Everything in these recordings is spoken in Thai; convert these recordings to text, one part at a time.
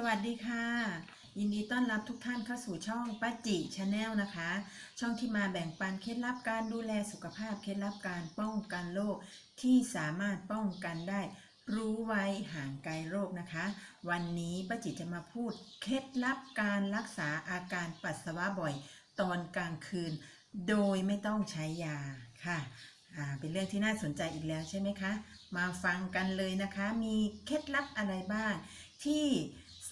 สวัสดีค่ะ ยินดีต้อนรับทุกท่านเข้าสู่ช่องป้าจิชาแนลนะคะ ช่องที่มาแบ่งปันเคล็ดลับการดูแลสุขภาพ เคล็ดลับการป้องกันโรคที่สามารถป้องกันได้ รู้ไว้ห่างไกลโรคนะคะ วันนี้ป้าจิจะมาพูดเคล็ดลับการรักษาอาการปัสสาวะบ่อย ตอนกลางคืน โดยไม่ต้องใช้ยาค่ะเป็นเรื่องที่น่าสนใจอีกแล้วใช่ไหมคะ มาฟังกันเลยนะคะ มีเคล็ดลับอะไรบ้างที่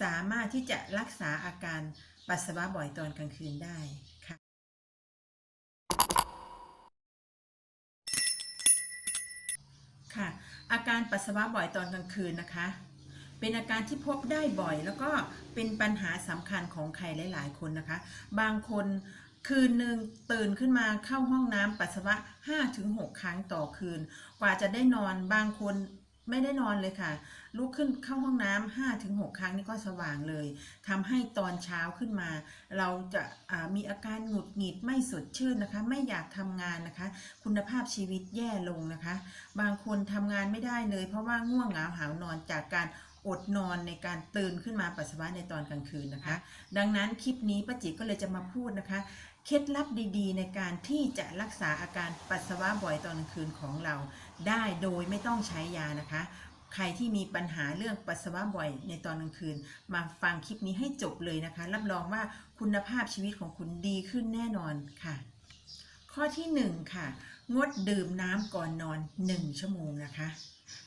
สามารถที่จะรักษาอาการปัสสาวะบ่อยตอนกลางคืนได้ค่ะ ค่ะ อาการปัสสาวะบ่อยตอนกลางคืนนะคะ เป็นอาการที่พบได้บ่อย แล้วก็เป็นปัญหาสำคัญของใครหลาย ๆ คนนะคะ บางคนคืนหนึ่งตื่นขึ้นมาเข้าห้องน้ำปัสสาวะ 5-6 ครั้งต่อคืน กว่าจะได้นอนบางคนไม่ได้นอนเลยค่ะ ลุกขึ้นเข้าห้องน้ำ5ถึง6ครั้งนี่ก็สว่างเลยทำให้ตอนเช้าขึ้นมา เราจะามีอาการหงุดหงิดไม่สดชื่นนะคะ ไม่อยากทำงานนะคะ คุณภาพชีวิตแย่ลงนะคะ บางคนทำงานไม่ได้เลย เพราะว่าง่วงเหงาหาวนอนจากการอดนอนในการตื่นขึ้นมาปัสสาวะในตอนกลางคืนนะคะ ดังนั้นคลิปนี้ป้าจิก็เลยจะมาพูดนะคะ เคล็ดลับดีๆ ในการที่จะรักษาอาการปัสสาวะบ่อยตอนกลางคืนของเราได้โดยไม่ต้องใช้ยานะคะ ใครที่มีปัญหาเรื่องปัสสาวะบ่อยในตอนกลางคืน มาฟังคลิปนี้ให้จบเลยนะคะ รับรองว่าคุณภาพชีวิตของคุณดีขึ้นแน่นอนค่ะ ข้อที่ 1 ค่ะ งดดื่มน้ำก่อนนอน 1 ชั่วโมงนะคะ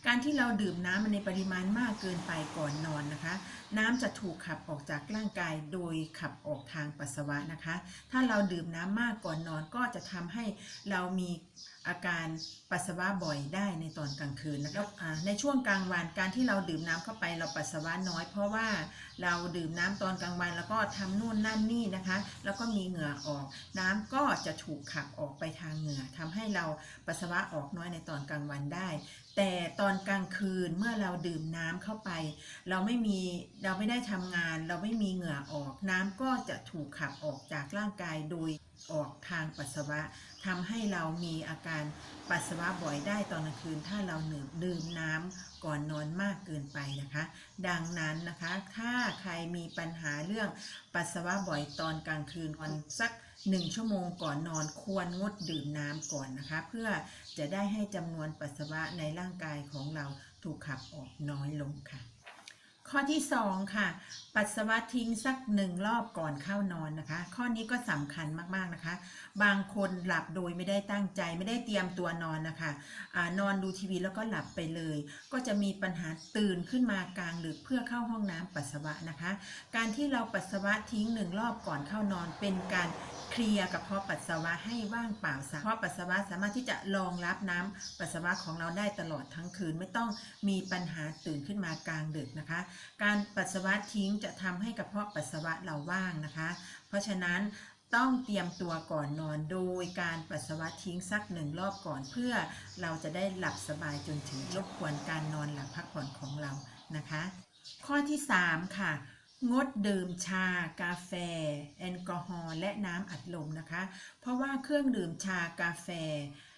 การที่เราดื่มน้ำในปริมาณมากเกินไปก่อนนอนนะคะ น้ำจะถูกขับออกจากร่างกายโดยขับออกทางปัสสาวะนะคะ ถ้าเราดื่มน้ำมากก่อนนอนก็จะทำให้เรามีอาการปัสสาวะบ่อยได้ในตอนกลางคืนนะคะอ่าในช่วงกลางวันการที่เราดื่มน้ำเข้าไปเราปัสสาวะน้อย เพราะว่าเราดื่มน้ำตอนกลางวันแล้วก็ทำนู่นนั่นนี่นะคะ แล้วก็มีเหงื่อออก น้ำก็จะถูกขับออกไปทางเหงื่อทำให้เราปัสสาวะออกน้อยในตอนกลางวันได้ แต่ตอนกลางคืนเมื่อเราดื่มน้ำเข้าไป เราไม่มีเราไม่ได้ทำงาน เราไม่มีเหงื่อออก น้ำก็จะถูกขับออกจากร่างกายโดยออกทางปัสสาวะทำให้เรามีอาการปัสสาวะบ่อยได้ตอนกลางคืน ถ้าเราดื่มดื่มน้ำก่อนนอนมากเกินไปนะคะ ดังนั้นนะคะ ถ้าใครมีปัญหาเรื่องปัสสาวะบ่อยตอนกลางคืนวันสัก หนึ่งชั่วโมงก่อนนอนควรงดดื่มน้ำก่อนนะคะ เพื่อจะได้ให้จำนวนปัสสาวะในร่างกายของเราถูกขับออกน้อยลงค่ะ ข้อที่2ค่ะ ปัสสาวะทิ้งสักหนึ่งรอบก่อนเข้านอนนะคะ ข้อนี้ก็สำคัญมากๆนะคะ บางคนหลับโดยไม่ได้ตั้งใจไม่ได้เตรียมตัวนอนนะคะอานอนดูทีวีแล้วก็หลับไปเลย ก็จะมีปัญหาตื่นขึ้นมากลางดึกเพื่อเข้าห้องน้ำปัสสาวะนะคะ การที่เราปัสสาวะทิ้งหนึ่งรอบก่อนเข้านอน เป็นการเคลียร์กระเพาะปัสสาวะให้ว่างเปล่าซะเพราะปัสสาวะสามารถที่จะรองรับน้ำปัสสาวะของเราได้ตลอดทั้งคืนไม่ต้องมีปัญหาตื่นขึ้นมากลางดึกนะคะการปัสสาวะทิ้งจะทำให้กระเพาะปัสสาวะเราว่างนะคะ เพราะฉะนั้นต้องเตรียมตัวก่อนนอนโดยการปัสสาวะทิ้งสักหนึ่งรอบก่อนเพื่อเราจะได้หลับสบายจนถึงรบกวนการนอนหลับพักผ่อนของเรานะคะ ข้อที่ 3 ค่ะ งดดื่มชา กาแฟ แอลกอฮอล์และน้ำอัดลมนะคะ เพราะว่าเครื่องดื่มชากาแฟอ่า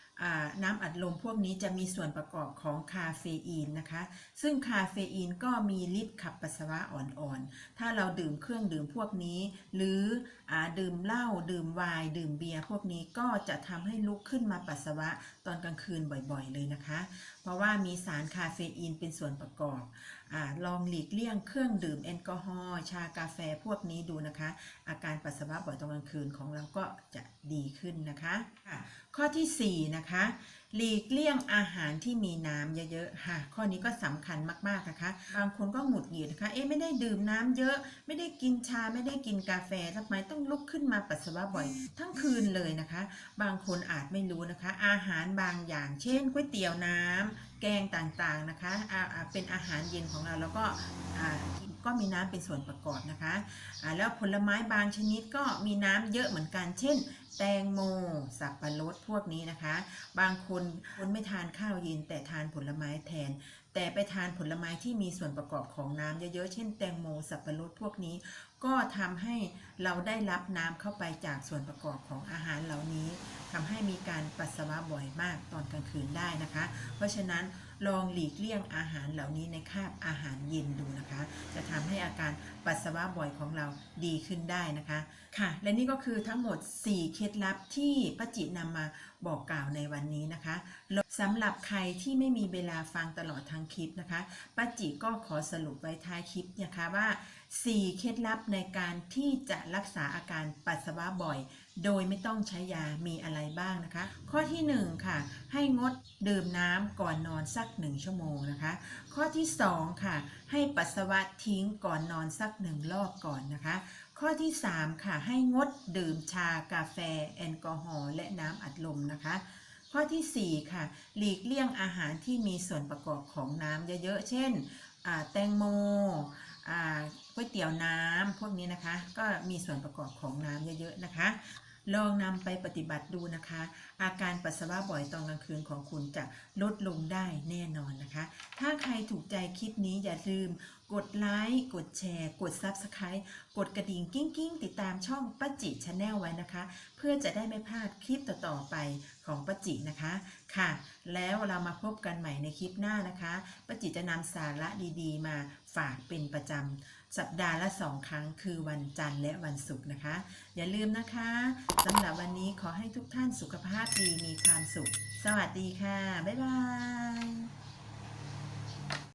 น้ำอัดลมพวกนี้จะมีส่วนประกอบของคาเฟอีนนะคะ ซึ่งคาเฟอีนก็มีฤทธิ์ขับปัสสาวะอ่อนๆ ถ้าเราดื่มเครื่องดื่มพวกนี้ หรืออดื่มเหล้าดื่มไวน์ดื่มเบียร์พวกนี้ก็จะทำให้ลุกขึ้นมาปัสสาวะตอนกลางคืนบ่อยๆเลยนะคะเพราะว่ามีสารคาเฟอีนเป็นส่วนประกอบอลองหลีกเลี่ยงเครื่องดื่มแอลกอฮอล์ชากาแฟพวกนี้ดูนะคะ อาการปัสสาวะบ่อยตอนกลางคืนของเราก็จะดีขึ้นนะคะะข้อทีสี่4นะคะหลีกเลี่ยงอาหารที่มีน้ำเยอะๆค่ะ ข้อนี้ก็สำคัญมากๆนะคะ บางคนก็หงุดหงิดนะคะ เอ๊ะไม่ได้ดื่มน้ำเยอะ ไม่ได้กินชาไม่ได้กินกาแฟทำไมต้องลุกขึ้นมาปัสสาวะบ่อย ทั้งคืนเลยนะคะ บางคนอาจไม่รู้นะคะ อาหารบางอย่าง เช่นก๋วยเตี๋ยวน้ำแกงต่างๆนะคะเป็นอาหารเย็นของเราแล้วก็ก็มีน้ำเป็นส่วนประกอบนะคะแล้วผลไม้บางชนิดก็มีน้ำเยอะเหมือนกัน เช่น แตงโม สับปะรดพวกนี้นะคะ บางคนคนไม่ทานข้าวเย็นแต่ทานผลไม้แทน แต่ไปทานผลไม้ที่มีส่วนประกอบของน้ำเยอะๆ เช่น แตงโม สับปะรดพวกนี้ ก็ทำให้เราได้รับน้ำเข้าไปจากส่วนประกอบของอาหารเหล่านี้ทำให้มีการปัสสาวะบ่อยมากตอนกลางคืนได้นะคะ เพราะฉะนั้น ลองหลีกเลี่ยงอาหารเหล่านี้ในคาบอาหารเย็นดูนะคะ จะทำให้อาการปัสสาวะบ่อยของเราดีขึ้นได้นะคะค่ะ และนี่ก็คือทั้งหมด 4 เคล็ดลับที่ป้าจินำมาบอกกล่าวในวันนี้นะคะสำหรับใครที่ไม่มีเวลาฟังตลอดทั้งคลิปนะคะป้าจิก็ขอสรุปไว้ท้ายคลิปนะคะว่า 4 เคล็ดลับในการที่จะรักษาอาการปัสสาวะบ่อย โดยไม่ต้องใช้ยามีอะไรบ้างนะคะ ข้อที่1ค่ะให้งดดื่มน้ำก่อนนอนสัก 1 ชั่วโมงนะคะ ข้อที่2ค่ะให้ปัสสาวะทิ้งก่อนนอนสักหนึ่งรอบก่อนนะคะ ข้อที่3ค่ะให้งดดื่มชากาแฟแอลกอฮอล์และน้ำอัดลมนะคะข้อทีสี่4 ค่ะ หลีกเลี่ยงอาหารที่มีส่วนประกอบของน้ำเยอะๆ เช่นแตงโม ก๋วยเตี๋ยวน้ำพวกนี้นะคะ ก็มีส่วนประกอบของน้ำเยอะๆนะคะลองนำไปปฏิบัติดูนะคะ อาการปัสสาวะบ่อยตอนกลางคืนของคุณจะลดลงได้แน่นอนนะคะ ถ้าใครถูกใจคลิปนี้อย่าลืมกดไลค์ กดแชร์ กด Subscribe กดกระดิ่งกิ้งกิ้งติดตามช่องป้าจิชาแนลไว้นะคะ เพื่อจะได้ไม่พลาดคลิปต่อๆไปของป้าจินะคะ ค่ะ แล้วเรามาพบกันใหม่ในคลิปหน้านะคะป้าจิจะนำสาระดีๆ มาฝากเป็นประจำสัปดาห์ละสองครั้งคือวันจันทร์และวันศุกร์นะคะ อย่าลืมนะคะสำหรับวันนี้ขอให้ทุกท่านสุขภาพดีมีความสุข สวัสดีค่ะ บ๊ายบาย